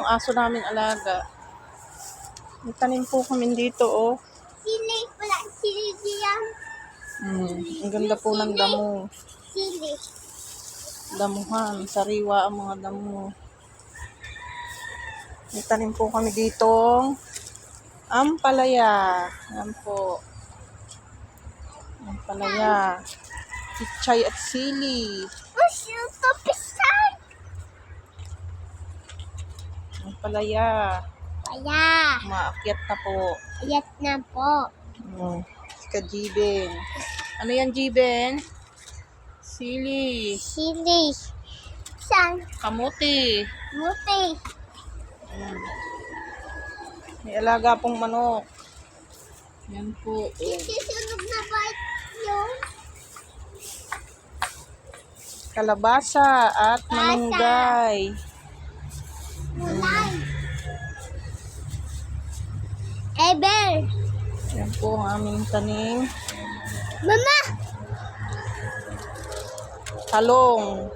Ang aso namin alaga. May tanim po kami dito, oh. Sili pala. Sili diyan. Hmm, ang ganda po ng damo. Sili. Damuhan, sariwa ang mga damo. May tanim po kami dito. Ampalaya. Yan po. Ampalaya. Pichay at sili. Oh, shoot pisan. Ampalaya. Kaya. Maakyat na po. Ayat na po. Hmm. Si Kajibin. Ano yan, Jibin? Sili. Sili. San? Kamuti. Muti. Hmm. May alaga pong manok. Yan po. Susunog na ba yun? Kalabasa at malunggay. Mulay. Yan po ang aming tanim. Mama. Talong.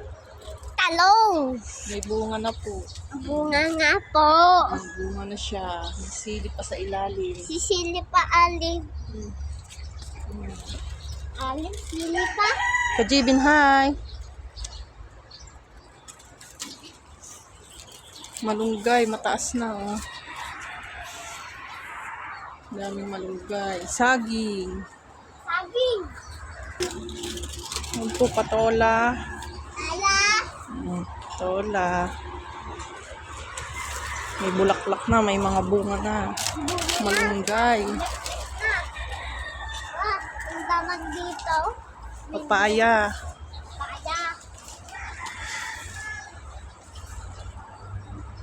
Talong. May bunga na po. Bunga nga po. May bunga na siya. May sili pa sa ilalim. Si Sili pa alim. Alim? Sili pa? Kajibin, hi! Malunggay, mataas na oh. Daming malunggay. Saging. Saging. Yan po, patola. Ala. Patola. May bulaklak na, may mga bunga na. Malunggay. Ah, ang damag dito. Papaya. Kaya.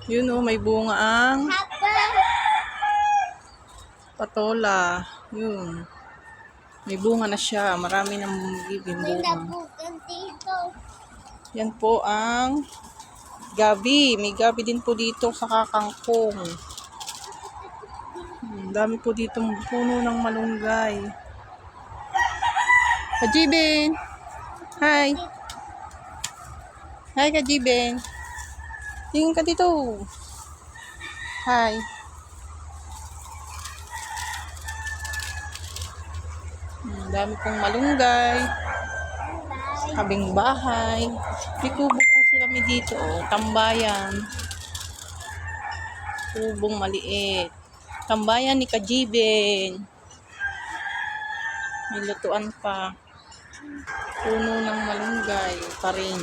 Yun oh, may bunga ang Hapa. Patola. Yun. May bunga na siya. Marami nang bibig May bunga. Yan po ang gabi. May gabi din po dito sa kakangkong. Hmm, dami po dito puno ng malunggay. Kajibin! Hi! Hi, Kajibin! Tingin ka dito. Hi. Hmm, dami pong malunggay. Kabing bahay. May kubo po sila dito, oh. Tambayan. Kubong maliit. Tambayan ni Kajibin. May lutuan pa. Puno ng malunggay pa rin.